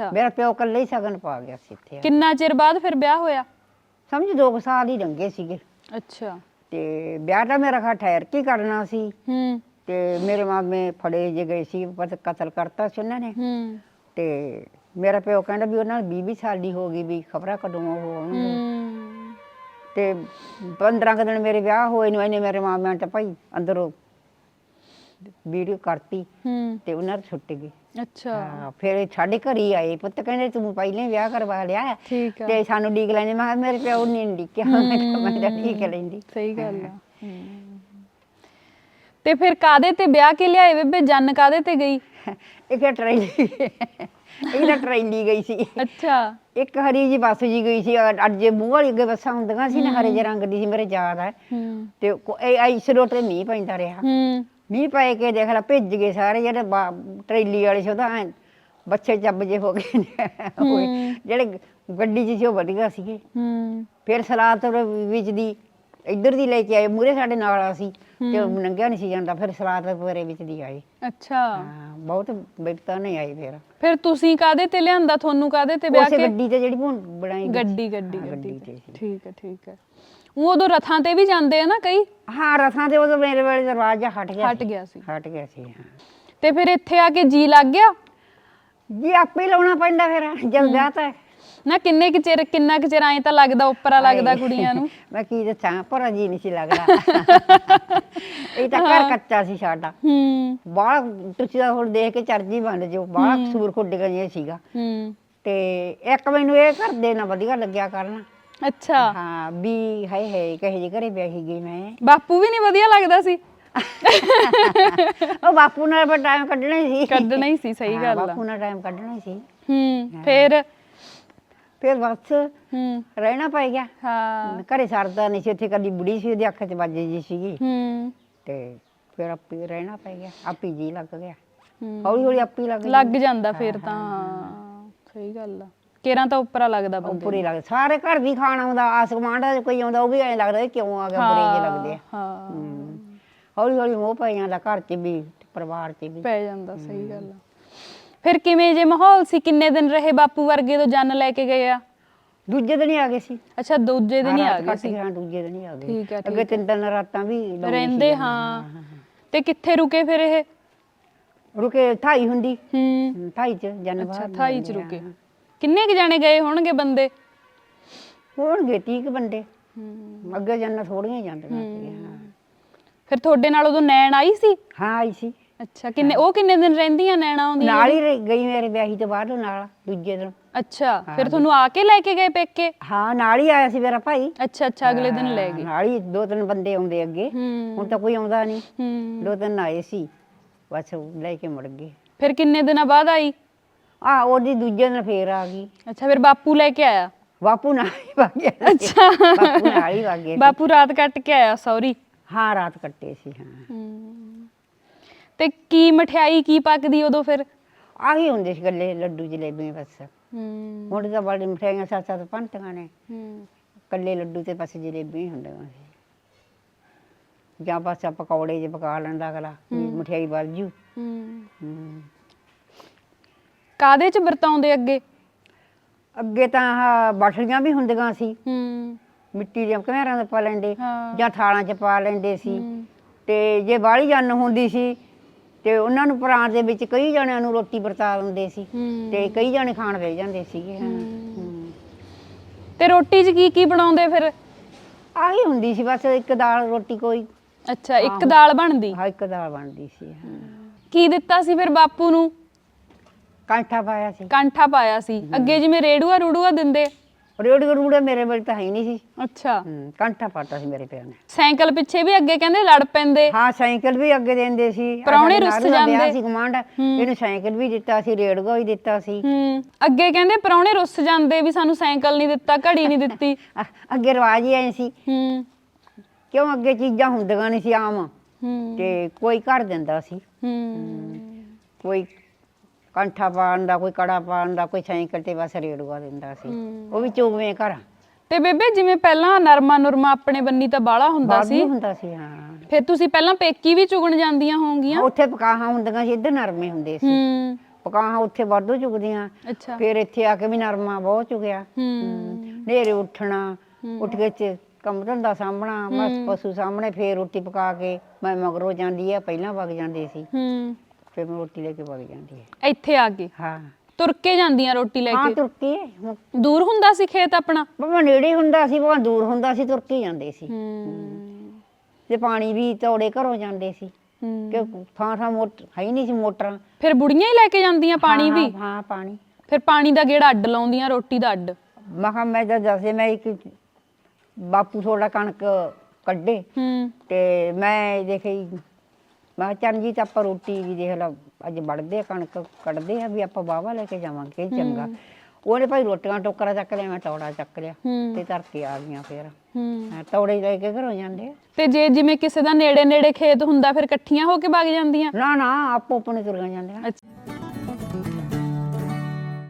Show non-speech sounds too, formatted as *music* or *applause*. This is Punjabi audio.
ਮੇਰਾ ਪਿਓ ਇਕੱਲੇ ਹੀ ਸਗਨ ਪਾ ਗਿਆ ਸੀ ਇੱਥੇ ਕਿੰਨਾ ਚਿਰ ਬਾਅਦ ਫਿਰ ਵਿਆਹ ਹੋਇਆ? ਸਮਝ ਦੋ ਕੁ ਸਾਲ ਹੀ ਲੰਘੇ ਸੀਗੇ। ਅੱਛਾ। ਤੇ ਵਿਆਹ ਤਾਂ ਮੇਰਾ ਖਾ ਠਹਿਰ ਕੇ ਕਰਨਾ ਸੀ। ਹੂੰ। ਤੇ ਮੇਰੇ ਮਾਮੇ ਫੜੇ ਜੇ ਗਏ ਸੀ ਪਤ ਕਤਲ ਕਰਤਾ ਸੀ ਉਹਨਾਂ ਨੇ। ਹੂੰ। ਤੇ ਮੇਰਾ ਪਿਓ ਕਹਿੰਦਾ ਵੀ ਉਹਨਾਂ ਦੀ 20 ਸਾਲ ਦੀ ਹੋ ਗਈ ਵੀ ਖਬਰਾਂ ਕਦੋਂ ਉਹ ਹੋਣਗੇ ਹੂੰ। ਤੇ 15 ਕੁ ਦਿਨ ਮੇਰੇ ਵਿਆਹ ਹੋਏ ਨੂੰ ਇਹਨੇ ਮੇਰੇ ਮਾਮਿਆਂ ਤੇ ਭਾਈ ਅੰਦਰੋਂ ਵੀਡੀਓ ਕਰਤੀ। ਹੂੰ। ਤੇ ਉਹਨਾਂ ਨੂੰ ਛੁੱਟ ਗਈ। ਅੱਛਾ। ਹਾਂ, ਫਿਰ ਇਹ ਸਾਡੇ ਘਰ ਹੀ ਆਏ। ਪੁੱਤ ਕਹਿੰਦੇ ਤੂੰ ਪਹਿਲਾਂ ਹੀ ਵਿਆਹ ਕਰਵਾ ਲਿਆ ਠੀਕ ਆ। ਤੇ ਸਾਨੂੰ ਡੀਕ ਲੈਂਦੇ। ਮੈਂ ਕਿਹਾ ਮੇਰੇ ਪਿਓ ਨੇ ਨੀ ਡੀਕਿਆ। ਮੈਂ ਕਿਹਾ ਮੈਂ ਤਾਂ ਡੀਕ ਲੈਂਦੀ। ਸਹੀ ਗੱਲ ਆ। ਹੂੰ। ਤੇ ਫਿਰ ਕਾਦੇ ਤੇ ਵਿਆਹ ਕੇ ਲਿਆਏ ਬੇਬੇ? ਜੰਨ ਕਾਦੇ ਤੇ ਗਈ? ਇੱਕ ਟ੍ਰੇਲੀ ਇੱਕ ਤਾਂ ਟ੍ਰੇਲੀ ਗਈ ਸੀ। ਅੱਛਾ। ਇੱਕ ਹਰੀ ਜੀ ਬੱਸ ਜੀ ਗਈ ਸੀ। ਅ- ਅੱਜ ਜੇ ਮੂੰਹ ਵਾਲੀ ਅੱਗੇ ਬੱਸਾਂ ਹੁੰਦੀਆਂ ਸੀ ਨਾ ਹਰੇ ਜਿਹੇ ਰੰਗ ਦੀ ਸੀ ਮੇਰੇ ਯਾਦ ਹੈ। ਹੂੰ। ਤੇ ਕੋ- ਇਹ ਇਸ ਰੋਡ ਤੇ ਮੀਂਹ ਪੈਂਦਾ ਰਿਹਾ। ਹੂੰ। ਮੀਂਹ ਪੈ ਕੇ ਦੇਖ ਲੈ ਭਿੱਜ ਗਏ ਸਾਰੇ ਜਿਹੜੇ ਬਾ- ਟਰੇਲੀ ਵਾਲੇ ਸੀ ਉਹਦਾ ਐਂ ਬੱਚੇ ਚੱਬ ਜੇ ਹੋ ਗਏ ਨੇ। ਹੋਏ। ਹੂੰ। ਜਿਹੜੇ ਗੱਡੀ 'ਚ ਸੀ ਉਹ ਵਧੀਆ ਸੀਗੇ ਹੂੰ ਫਿਰ ਸਲਾਦ ਤੋਂ ਵਿੱਚ ਦੀ ਇੱਧਰ ਦੀ ਲੈ ਕੇ ਆਏ ਮੂਰੇ ਸਾਡੇ ਨਾਲ ਆ ਸੀ ਤੇ ਉਹ ਨੰਗਿਆ ਨਹੀਂ ਸੀ ਜਾਂਦਾ ਫਿਰ ਸਲਾਦ ਪਰੇ ਵਿੱਚ ਦੀ ਆਏ ਅੱਛਾ ਹਾਂ ਬਹੁਤ ਬਿਪਤਾ ਨਹੀਂ ਆਈ ਫਿਰ। ਫਿਰ ਤੁਸੀਂ ਕਾਦੇ ਤੇ ਲਿਆਂਦਾ ਤੁਹਾਨੂੰ ਕਾਦੇ ਤੇ ਵਿਆਹ ਉਸੇ ਕੇ? ਗੱਡੀ ਤੇ ਜਿਹੜੀ ਹੁਣ ਬਣਾਈ ਗਈ। ਗੱਡੀ ਗੱਡੀ ਹਾਂ, ਗੱਡੀ ਗੱਡੀ ਤੇ। ਸੀ। ਠੀਕ ਹੈ ਠੀਕ ਹੈ। ਉਹ ਉਦੋਂ ਰਥਾਂ ਤੇ ਵੀ ਜਾਂਦੇ ਆ ਨਾ ਕਈ? ਹਾਂ ਰਥਾਂ ਤੇ ਉਦੋਂ ਮੇਰੇ ਵੇਲੇ ਦਰਵਾਜ਼ਾ ਹਟ ਗਿਆ ਹਟ ਗਿਆ ਸੀ। ਹਟ ਗਿਆ ਸੀ ਹਾਂ। ਤੇ ਫਿਰ ਇੱਥੇ ਆ ਕੇ ਜੀ ਲੱਗ ਗਿਆ? ਜੀ ਆਪੇ ਹੀ ਲਾਉਣਾ ਪੈਂਦਾ ਫਿਰ। ਜਦ ਵਿਆਹ ਤਾਂ ਨਾ ਕਿੰਨੇ ਕੁ ਚਿਰ ਕਿੰਨਾ ਕੁ ਚਿਰ ਐਂ ਤਾਂ ਲੱਗਦਾ ਉੱਪਰਾ ਲੱਗਦਾ ਕੁੜੀਆਂ ਨੂੰ? *laughs* ਮੈਂ ਕੀ ਦੱਸਾਂ ਪਰ ਜੀ ਨਹੀਂ ਸੀ ਲੱਗਦਾ। *laughs* ਇਹ ਤਾਂ ਘਰ ਕੱਚਾ ਸੀ ਸਾਡਾ। ਹੂੰ। ਬਾਹਲਾ ਤੁਸੀਂ ਤਾਂ ਹੁਣ ਦੇਖ ਕੇ ਚਰਜੀ ਬਣ ਜੋ ਬਾਹਲਾ ਸੂਰ ਖੁੱਡੀਆਂ ਜਿਹਾ ਸੀਗਾ। ਹੂੰ। ਤੇ ਇੱਕ ਮੈਨੂੰ ਇਹ ਘਰ ਦੇ ਨਾ ਵਧੀਆ ਲੱਗਿਆ ਕਰਨਾ। ਅੱਛਾ। ਹਾਂ ਵੀ ਹਾਏ ਹਾਏ ਕਹੇ ਜੀ ਘਰੇ ਵਿਆਹੀ ਗਈ ਮੈਂ। ਬਾਪੂ ਵੀ ਨਹੀਂ ਵਧੀਆ ਲੱਗਦਾ ਸੀ? ਉਹ ਬਾਪੂ ਨਾਲ ਪਰ ਟਾਈਮ ਕੱਢਣਾ ਹੀ ਸੀ। ਕੱਢਣਾ ਹੀ ਸੀ ਸਹੀ ਗੱਲ ਆ। ਬਾਪੂ ਨਾਲ ਟਾਈਮ ਕੱਢਣਾ ਹੀ ਸੀ। ਹੂੰ। ਫਿਰ? ਫਿਰ ਬਸ ਹੂੰ। ਰਹਿਣਾ ਪੈ ਗਿਆ। ਹਾਂ। ਘਰੇ ਸਰਦਾ ਨਹੀਂ ਸੀ ਉੱਥੇ ਕੱਲੀ ਬੁੜੀ ਸੀ ਉਹਦੀ ਅੱਖ 'ਚ ਵੱਜੇ ਜੀ ਸੀਗੀ। ਹੂੰ। ਤੇ ਫਿਰ ਆਪੇ ਰਹਿਣਾ ਪੈ ਗਿਆ ਆਪੀ ਜੀ ਲੱਗ ਗਿਆ। ਹੂੰ। ਹੌਲੀ ਹੌਲੀ ਆਪੀ ਲੱਗ ਲੱਗ ਜਾਂਦਾ ਫਿਰ ਤਾਂ। ਹਾਂ, ਸਹੀ ਗੱਲ ਆ। ਕੇਰਾਂ ਤਾਂ ਉੱਪਰਾ ਲੱਗਦਾ ਬੰਦੇ ਪੂਰੀ ਲੱਗ ਸਾਰੇ ਘਰ ਵੀ ਖਾਣ ਆਉਂਦਾ ਆਸ ਗੁਆਂਢ ਦਾ ਕੋਈ ਆਉਂਦਾ ਉਹ ਵੀ ਐਂ ਲੱਗਦਾ ਕਿਉਂ ਆ ਗਿਆ ਬੁਰੇ ਜਿਹੇ ਲੱਗਦੇ ਆ। ਹਾਂ। ਹੂੰ। ਹੌਲੀ ਹੌਲੀ ਮੋਹ ਪੈ ਜਾਂਦਾ ਘਰ 'ਚ ਵੀ ਪਰਿਵਾਰ 'ਚ ਵੀ। ਪੈ ਜਾਂਦਾ ਸਹੀ ਗੱਲ ਆ। ਫਿਰ ਕਿਵੇਂ ਜੇ ਮਾਹੌਲ ਸੀ? ਕਿੰਨੇ ਦਿਨ ਰਹੇ ਬਾਪੂ ਵਰਗੇ ਤੋਂ ਜੰਨ ਲੈ ਕੇ ਗਏ ਆ? ਦੂਜੇ ਦਿਨ ਹੀ ਆ ਗਏ ਸੀ। ਅੱਛਾ ਦੂਜੇ ਦਿਨ ਹੀ ਆ ਗਏ ਸੀ। ਹਾਂ ਦੂਜੇ ਦਿਨ ਹੀ ਆ ਗਏ। ਠੀਕ ਹੈ, ਅੱਗੇ ਤਿੰਨ ਤਿੰਨ ਰਾਤਾਂ ਵੀ ਰਹਿੰਦੇ। ਹਾਂ। ਤੇ ਕਿੱਥੇ ਰੁਕੇ ਫਿਰ ਇਹ? ਰੁਕੇ ਥਾਈ ਹੁੰਦੀ। ਹੂੰ। ਥਾਈ 'ਚ ਜਨ ਅੱਛਾ ਥਾਈ ਚ ਰੁਕੇ। ਕਿੰਨੇ ਕ ਜਾਣੇ ਗਏ ਹੋਣਗੇ ਬੰਦੇ? ਹੋਣਗੇ 30 ਕੁ ਬੰਦੇ। ਹੂੰ। ਅੱਗੇ ਜਨ ਥੋੜੀਆਂ ਹੀ ਜਾਂਦੀਆਂ ਫਿਰ ਤੁਹਾਡੇ ਨਾਲ ਉਦੋਂ ਨੈਣ ਆਈ ਸੀ? ਹਾਂ ਆਈ ਸੀ। ਅੱਛਾ ਕਿੰਨੇ ਉਹ ਕਿੰਨੇ ਦਿਨ ਰਹਿੰਦੀਆਂ ਨੈਣਾ ਆਉਂਦੀਆਂ? ਨਾਲ ਹੀ ਰਹੀ- ਗਈ ਮੇਰੇ ਵਿਆਹੀ ਤੋਂ ਬਾਅਦ ਉਹ ਨਾਲ ਦੂਜੇ ਦਿਨ। ਅੱਛਾ ਫਿਰ ਤੁਹਾਨੂੰ ਆ ਕੇ ਲੈ ਕੇ ਗਏ ਪੇਕੇ? ਹਾਂ ਨਾਲ ਹੀ ਆਇਆ ਸੀ ਮੇਰਾ ਭਾਈ। ਅੱਛਾ ਅੱਛਾ ਅਗਲੇ ਦਿਨ ਲੈ ਗਏ। ਨਾਲ ਹੀ ਦੋ ਤਿੰਨ ਬੰਦੇ ਆਉਂਦੇ ਅੱਗੇ। ਹੁਣ ਤਾਂ ਕੋਈ ਆਉਂਦਾ ਨਹੀਂ। ਦੋ ਤਿੰਨ ਆਏ ਸੀ ਬਸ ਲੈ ਕੇ ਮੁੜ ਗਏ। ਫਿਰ ਕਿੰਨੇ ਦਿਨਾਂ ਬਾਅਦ ਆਈ? ਆ ਉਹਦੀ ਦੂਜੇ ਦਿਨ ਫੇਰ ਆ ਗਈ। ਅੱਛਾ ਫਿਰ ਬਾਪੂ ਲੈ ਕੇ ਆਇਆ? ਬਾਪੂ ਨਾਲ ਹੀ ਵਗ ਗਿਆ। ਅੱਛਾ। ਬਾਪੂ ਨਾਲ ਹੀ ਵਗ ਗਿਆ। ਬਾਪੂ ਰਾਤ ਕੱਟ ਕੇ ਆਇਆ ਸੌਰੀ? ਹਾਂ ਰਾਤ ਕੱਟੇ ਸੀ ਹਾਂ। ਤੇ ਕੀ ਮਠਿਆਈ ਕੀ ਪੱਕਦੀ ਉਦੋਂ ਫਿਰ? ਆਹੀ ਹੁੰਦੇ ਸੀ ਗੱਲੇ ਲੱਡੂ ਜਲੇਬੀ ਬਸ। ਹੂੰ। ਹੁਣ ਤਾਂ ਬੜੀ ਮਠਿਆਈਆਂ ਸੱਤ ਸੱਤ ਪੰਟੀਆਂ ਨੇ। ਹੂੰ। ਕੱਲੇ ਲੱਡੂ ਤੇ ਬਸ ਜਲੇਬੀ ਹੀ ਹੁੰਦੀਆਂ ਸੀ। ਜਾਂ ਬਸ ਆ ਪਕੌੜੇ ਜੇ ਪਕਾ ਲੈਂਦਾ ਅਗਲਾ ਵੀ ਮਠਿਆਈ ਵੱਜ ਜੂ। ਹੂੰ। ਕਾਦੇ ਚ ਵਰਤਾਉਂਦੇ ਅੱਗੇ? ਅੱਗੇ ਤਾਂ ਆਹ ਬਾਠਲੀਆਂ ਵੀ ਹੁੰਦੀਆਂ ਸੀ। ਹੂੰ। ਮਿੱਟੀ ਦੀਆਂ ਘਮਿਆਰਾਂ ਦੇ ਪਾ ਲੈਂਦੇ ਹਾਂ। ਜਾਂ ਥਾਲਾਂ 'ਚ ਪਾ ਲੈਂਦੇ ਸੀ। ਤੇ ਜੇ ਬਾਹਲੀ ਜਨ ਹੁੰਦੀ ਸੀ ਤੇ ਉਹਨਾਂ ਨੂੰ ਪ੍ਰਾਂਤ ਦੇ ਵਿੱਚ ਕਈ ਜਣਿਆਂ ਨੂੰ ਰੋਟੀ ਵਰਤਾ ਦਿੰਦੇ ਸੀ। ਤੇ ਕਈ ਜਣੇ ਖਾਣ ਬਹਿ ਜਾਂਦੇ ਸੀਗੇ ਹਾਂ। ਤੇ ਰੋਟੀ ਚ ਕੀ ਕੀ ਬਣਾਉਂਦੇ ਫਿਰ? ਆਹੀ ਹੁੰਦੀ ਸੀ ਬਸ ਇੱਕ ਦਾਲ ਰੋਟੀ ਕੋਈ। ਅੱਛਾ ਇੱਕ ਦਾਲ ਬਣਦੀ? ਹਾਂ ਇੱਕ ਦਾਲ ਬਣਦੀ ਸੀ ਹਾਂ। ਕੀ ਦਿੱਤਾ ਸੀ ਫਿਰ ਬਾਪੂ ਨੂੰ? ਕਾਂਠਾ ਪਾਇਆ ਸੀ। ਕਾਂਠਾ ਪਾਇਆ ਸੀ। ਅੱਗੇ ਜਿਵੇਂ ਰੇੜੂਆ ਰੂੜੂਆ ਦਿੰਦੇ। ਰੇੜੀ ਰੂੜੇ ਮੇਰੇ ਵੇਲੇ ਤਾਂ ਹੈ ਹੀ ਨਹੀਂ ਸੀ। ਅੱਛਾ। ਹਮ, ਕਾਂਠਾ ਪਾਤਾ ਸੀ ਮੇਰੇ ਪਿਓ ਨੇ। ਸਾਈਕਲ ਪਿੱਛੇ ਵੀ ਅੱਗੇ ਕਹਿੰਦੇ ਲੜ ਪੈਂਦੇ। ਹਾਂ ਸਾਈਕਲ ਵੀ ਅੱਗੇ ਦਿੰਦੇ ਸੀ। ਪ੍ਰਾਹੁਣੇ ਰੁੱਸ ਜਾਂਦੇ। ਸੀ ਕਮਾਂਡ ਇਹਨੂੰ ਸਾਈਕਲ ਵੀ ਦਿੱਤਾ ਸੀ ਰੇੜਗਾ ਵੀ ਦਿੱਤਾ ਸੀ। ਹੂੰ ਅੱਗੇ ਕਹਿੰਦੇ ਪਰੌਣੇ ਰੁੱਸ ਜਾਂਦੇ ਵੀ ਸਾਨੂੰ ਸਾਈਕਲ ਨਹੀਂ ਦਿੱਤਾ ਘੜੀ ਨਹੀਂ ਦਿੱਤੀ। *laughs* ਅੱਗੇ ਰਿਵਾਜ ਹੀ ਐ ਸੀ। ਹੂੰ। ਕਿਉਂ ਅੱਗੇ ਚੀਜ਼ਾਂ ਹੁੰਦੀਆਂ ਨਹੀਂ ਸੀ ਆਮ? ਹੂੰ। ਤੇ ਕੋਈ ਘਰ ਦਿੰਦਾ ਸੀ। ਹੂੰ ਕੋਈ ਕੰਠਾ ਪਾਉਣ ਦਾ ਕੋਈ ਕੜਾ ਪਾਉਣ ਦਾ ਕੋਈ ਸਾਈਕਲ ਤੇ ਬਸ ਰੇੜੂਆ ਦਿੰਦਾ ਸੀ। ਉਹ ਵੀ ਚੋਗਵੇਂ ਘਰ। ਤੇ ਬੇਬੇ ਜਿਵੇਂ ਪਹਿਲਾਂ ਨਰਮਾ ਨੁਰਮਾ ਆਪਣੇ ਬੰਨੀ ਤਾਂ ਬਾਲਾ ਹੁੰਦਾ ਸੀ। ਬਾਬੂ ਹੁੰਦਾ ਸੀ ਹਾਂ। ਫਿਰ ਤੁਸੀਂ ਪਹਿਲਾਂ ਪੇਕੀ ਵੀ ਚੁਗਣ ਜਾਂਦੀਆਂ ਹੋਵਗੀਆਂ ਉੱਥੇ ਪਕਾਹਾਂ ਹੁੰਦੀਆਂ ਸੀ ਇੱਧਰ ਨਰਮੇ ਹੁੰਦੇ ਸੀ। ਹੂੰ। ਪਕਾਹਾਂ ਉੱਥੇ ਵਾਧੂ ਚੁਗਦੀਆਂ। ਫਿਰ ਇੱਥੇ ਆ ਕੇ ਵੀ ਨਰਮਾ ਬਹੁਤ ਚੁਗਿਆ। ਹੂੰ। ਨੇਰੇ ਉੱਠਣਾ ਉੱਠ ਕੇ ਚ ਕੰਮ ਧੰਦਾ ਸਾਂਭਣਾ ਬਸ ਪਸ਼ੂ ਸਾਹਮਣੇ ਫੇਰ ਰੋਟੀ ਪਕਾ ਕੇ ਮੈਂ ਮਗਰੋਂ ਜਾਂਦੀ ਆ ਪਹਿਲਾਂ ਵਗ ਜਾਂਦੇ ਸੀ। ਹੂੰ। ਫਿਰ ਮੈਂ ਰੋਟੀ ਲੈ ਕੇ ਵਗ ਜਾਂਦੀ ਹੈ। ਇੱਥੇ ਆ ਕੇ? ਹਾਂ। ਤੁਰ ਕੇ ਜਾਂਦੀਆਂ ਰੋਟੀ ਲੈ ਹਾਂ ਕੇ? ਤੁਰਕੀ ਦੂਰ ਹੁੰਦਾ ਸੀ ਖੇਤ ਆਪਣਾ? ਬਾਬਾ ਨੇੜੇ ਹੁੰਦਾ ਸੀ ਬਾਬਾ ਦੂਰ ਹੁੰਦਾ ਸੀ ਤੁਰਕੀ ਜਾਂਦੇ ਸੀ। ਹੂੰ। ਤੇ ਪਾਣੀ ਵੀ ਤੋੜੇ ਘਰੋਂ ਜਾਂਦੇ ਸੀ। ਹੂੰ। ਕਿ ਥਾਂ ਥਾਂ ਮੋਟਰ ਹੈ ਹੀ ਨਹੀਂ ਸੀ ਮੋਟਰਾਂ। ਫਿਰ ਬੁੜੀਆਂ ਹੀ ਲੈ ਕੇ ਜਾਂਦੀਆਂ ਪਾਣੀ ਹਾਂ, ਵੀ? ਹਾਂ ਪਾਣੀ। ਫਿਰ ਪਾਣੀ ਦਾ ਗੇੜਾ ਅੱਡ ਲਾਉਂਦੀਆਂ ਰੋਟੀ ਦਾ ਅੱਡ? ਮੈਂ ਕਿਹਾ ਮੈਂ ਜਦ ਦੱਸੇ ਮੈਂ ਇੱਕ ਬਾਪੂ ਥੋੜਾ ਕਣਕ ਕੱਢੇ। ਹੂੰ। ਤੇ ਮੈਂ ਦੇਖੀ ਮੈਂ ਕਿਹਾ ਚਰਨਜੀਤ ਆਪਾਂ ਰੋਟੀ ਵੀ ਦੇਖ ਲਾ ਅੱਜ ਵੜਦੇ ਆ ਕਣਕ ਕੱਢਦੇ ਆ ਵੀ ਆਪਾਂ ਬਾਵਾ ਲੈ ਕੇ ਜਾਵਾਂਗੇ ਇਹ ਚੰਗਾ। ਉਹਨੇ ਭਾਈ ਰੋਟੀਆਂ ਟੋਕਰਾ ਚੱਕ ਲਿਆ ਮੈਂ ਤੌੜਾ ਚੱਕ ਲਿਆ ਤੇ ਧਰ ਕੇ ਆ ਗਈਆਂ ਫੇਰ। ਹੂੰ। ਤੌੜੇ ਲੈ ਕੇ ਘਰੋਂ ਜਾਂਦੇ ਆ। ਤੇ ਜੇ ਜਿਵੇਂ ਕਿਸੇ ਦਾ ਨੇੜੇ ਨੇੜੇ ਖੇਤ ਹੁੰਦਾ ਫਿਰ ਇਕੱਠੀਆਂ ਹੋ ਕੇ ਵਗ ਜਾਂਦੀਆਂ? ਨਾ ਨਾ ਆਪੋ ਆਪਣੇ ਤੁਰੀਆਂ ਜਾਂਦੇ ਆ ਅੱਛਾ।